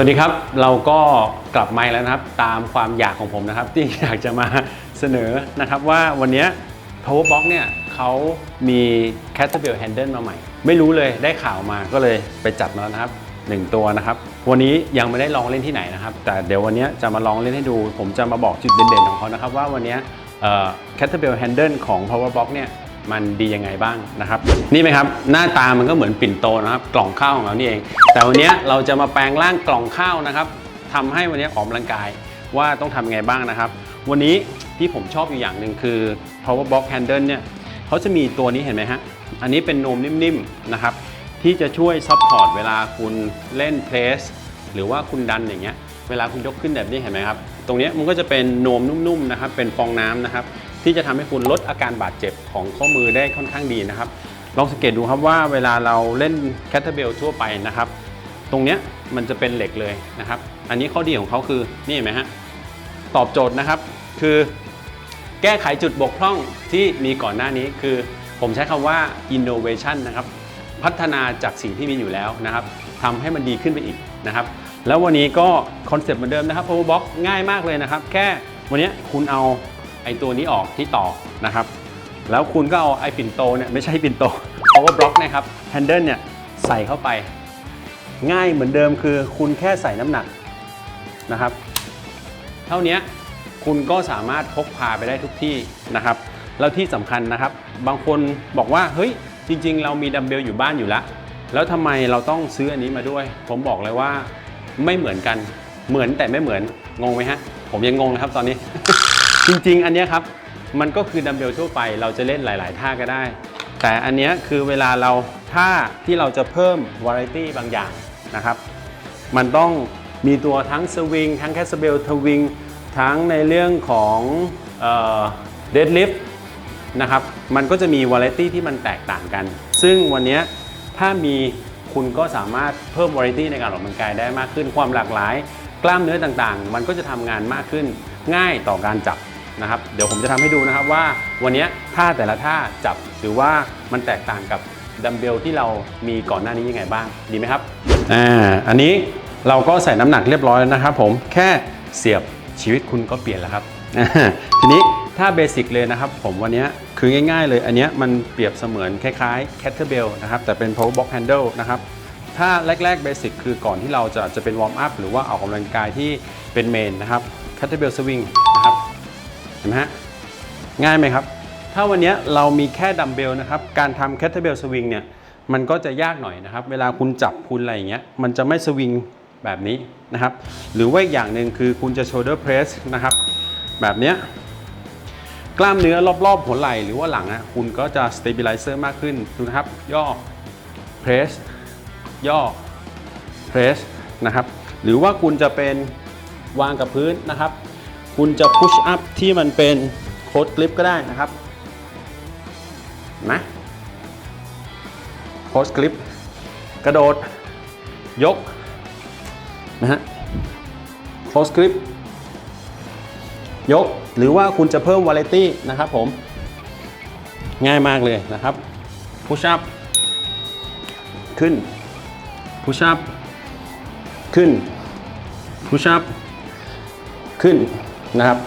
วัสดีครับ เราก็กลับมาแล้วนะครับ ตามความอยากของผมนะครับ ที่อยากจะมาเสนอนะครับว่าวันนี้ Powerbox เนี่ยเขามี c a t a b l e Handle มาใหม่ ไม่รู้เลยได้ข่าวมาก็เลยไปจัดมาแล้วนะครับ1ตัวนะครับ วันนี้ยังไม่ได้ลองเล่นที่ไหนนะครับ แต่เดี๋ยววันนี้จะมาลองเล่นให้ดู ผมจะมาบอกจุดเด่นๆของเขานะครับว่าวันนี้ c a t a b l e Handle ของ Powerbox เนี่ย มันดียังไงบ้างนะครับ นี่ไหมครับ หน้าตามันก็เหมือนปิ่นโตนะครับ กล่องข้าวของเรานี่เอง แต่วันนี้เราจะมาแปลงร่างกล่องข้าวนะครับทำให้วันนี้ออกกำลังกายว่าต้องทำยังไงบ้างนะครับ วันนี้ที่ผมชอบอยู่อย่างหนึ่งคือ Powerbox Handle เนี่ยเขาจะมีตัวนี้เห็นไหมฮะ อันนี้เป็นนมนิ่มๆนะครับ ที่จะช่วยซัพพอร์ตเวลาคุณเล่นเพลสหรือว่าคุณดันอย่างเงี้ย เวลาคุณยกขึ้นแบบนี้เห็นไหมครับ ตรงนี้มันก็จะเป็นนมนุ่มๆนะครับ เป็นฟองน้ำนะครับ ที่จะทำให้คุณลดอาการบาดเจ็บของข้อมือได้ค่อนข้างดีนะครับ ลองสังเกตดูครับว่าเวลาเราเล่นแคทเทอร์เบลทั่วไปนะครับ ตรงเนี้ยมันจะเป็นเหล็กเลยนะครับ อันนี้ข้อดีของเขาคือนี่เห็นไหมฮะตอบโจทย์นะครับ คือแก้ไขจุดบกพร่องที่มีก่อนหน้านี้คือ ผมใช้คำว่า innovation นะครับ พัฒนาจากสิ่งที่มีอยู่แล้วนะครับทำให้มันดีขึ้นไปอีกนะครับ แล้ววันนี้ก็คอนเซ็ปต์เหมือนเดิมนะครับ Powerbox ง่ายมากเลยนะครับ แค่วันนี้คุณเอา อ้ตัวนี้ออกที่ต่อนะครับ แล้วคุณก็เอาไอ้ปิ่นโตเนี่ยไม่ใช่ปิ่นโต Power Block นะครับ Handle เนี่ยใส่เข้าไป ง่ายเหมือนเดิมคือคุณแค่ใส่น้ำหนักนะครับ เท่านี้คุณก็สามารถพกพาไปได้ทุกที่นะครับ แล้วที่สำคัญนะครับ บางคนบอกว่าเฮ้ยจริง ๆ เรามีดัมเบลอยู่บ้านอยู่แล้ว แล้วทำไมเราต้องซื้ออันนี้มาด้วย ผมบอกเลยว่าไม่เหมือนกันเหมือนแต่ไม่เหมือนงงไหมฮะ ผมยังงงนะครับตอนนี้ จริง ๆ อันนี้ครับ มันก็คือดัมเบลทั่วไป เราจะเล่นหลาย ๆ ท่าก็ได้ แต่อันนี้คือเวลาเราท่าที่เราจะเพิ่มวาไรตี้บางอย่างนะครับ มันต้องมีตัวทั้งสวิงทั้งแคสเบลทวิงทั้งในเรื่องของเดดลิฟต์นะครับ มันก็จะมีวาไรตี้ที่มันแตกต่างกัน ซึ่งวันนี้ถ้ามีคุณก็สามารถเพิ่มวาไรตี้ในการออกกำลังกายได้มากขึ้น ความหลากหลาย กล้ามเนื้อต่างๆ มันก็จะทำงานมากขึ้นง่ายต่อการจับ นะครับเดี๋ยวผมจะทำให้ดูนะครับว่าวันนี้ท่าแต่ละท่าจับหรือว่ามันแตกต่างกับดัมเบลที่เรามีก่อนหน้านี้ยังไงบ้างดีไหมครับอ่าอันนี้เราก็ใส่น้ำหนักเรียบร้อยแล้วนะครับ ผมแค่เสียบชีวิตคุณก็เปลี่ยนแล้วครับทีนี้ถ้าเบสิกเลยนะครับ ผมวันนี้คือง่ายๆเลย อันนี้มันเปรียบเสมือนคล้ายๆ kettlebell นะครับแต่เป็น power box handle นะครับถ้าแรกๆเบสิกคือก่อนที่เราจะจะเป็นวอร์มอัพหรือว่าออกกำลังกายที่เป็นเมนนะครับ kettlebell swing นะครับ เห็นไหมฮะง่ายไหมครับ ถ้าวันนี้เรามีแค่ดัมเบลนะครับ การทำแคทเทอร์เบลสวิงเนี่ย มันก็จะยากหน่อยนะครับ เวลาคุณจับคุณอะไรอย่างเงี้ย มันจะไม่สวิงแบบนี้นะครับ หรือว่าอย่างหนึ่งคือคุณจะโชเดอร์เพรสนะครับ แบบเนี้ยกล้ามเนื้อรอบๆหัวไหล่หรือว่าหลังอะคุณก็จะ stabilizer มากขึ้นดูนะครับ ย่อ press ย่อ press นะครับ หรือว่าคุณจะเป็นวางกับพื้นนะครับ คุณจะ push up ที่มันเป็นโค้ดกลิปก็ได้นะครับนะโค้ดกลิปกระโดด ยก นะฮะโค้ดกลิปยก หรือว่าคุณจะเพิ่มวาเลตี้นะครับผม ง่ายมากเลยนะครับ push up ขึ้น push up ขึ้น push up ขึ้น นะครับ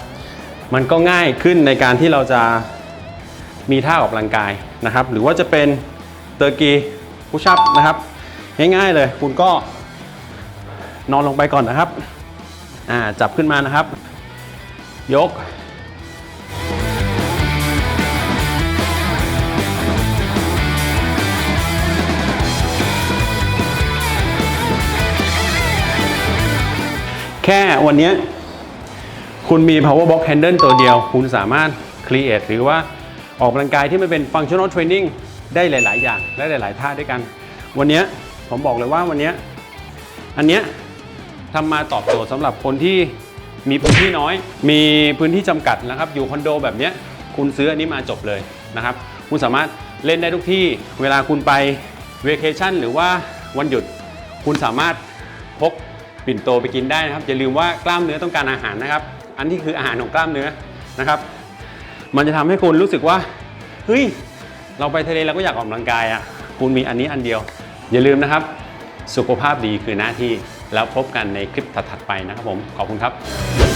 มันก็ง่ายขึ้นในการที่เราจะมีท่าออกกำลังกายนะครับ หรือว่าจะเป็นเตอร์กีพุชอัพนะครับ ง่ายๆเลยคุณก็นอนลงไปก่อนนะครับจับขึ้นมานะครับ ยก แค่วันนี้ คุณมี power box handle ตัวเดียว คุณสามารถ create หรือว่าออกกำลังกายที่มันเป็น functional training ได้หลาย ๆ อย่างและหลาย ๆ ท่าด้วยกัน วันนี้ผมบอกเลยว่าวันนี้อันเนี้ยทำมาตอบโจทย์สำหรับคนที่มีพื้นที่น้อย มีพื้นที่จำกัดนะครับ อยู่คอนโดแบบนี้คุณซื้ออันนี้มาจบเลยนะครับ คุณสามารถเล่นได้ทุกที่ เวลาคุณไป vacation หรือว่าวันหยุด คุณสามารถพกปิ่นโตไปกินได้นะครับ อย่าลืมว่ากล้ามเนื้อต้องการอาหารนะครับ อันนี้คืออาหารของกล้ามเนื้อนะครับ มันจะทำให้คุณรู้สึกว่า เฮ้ย เราไปทะเลเราก็อยากออกกำลังกายอะ คุณมีอันนี้อันเดียว อย่าลืมนะครับ สุขภาพดีคือหน้าที่ แล้วพบกันในคลิปถัดๆไปนะครับผม ขอบคุณครับ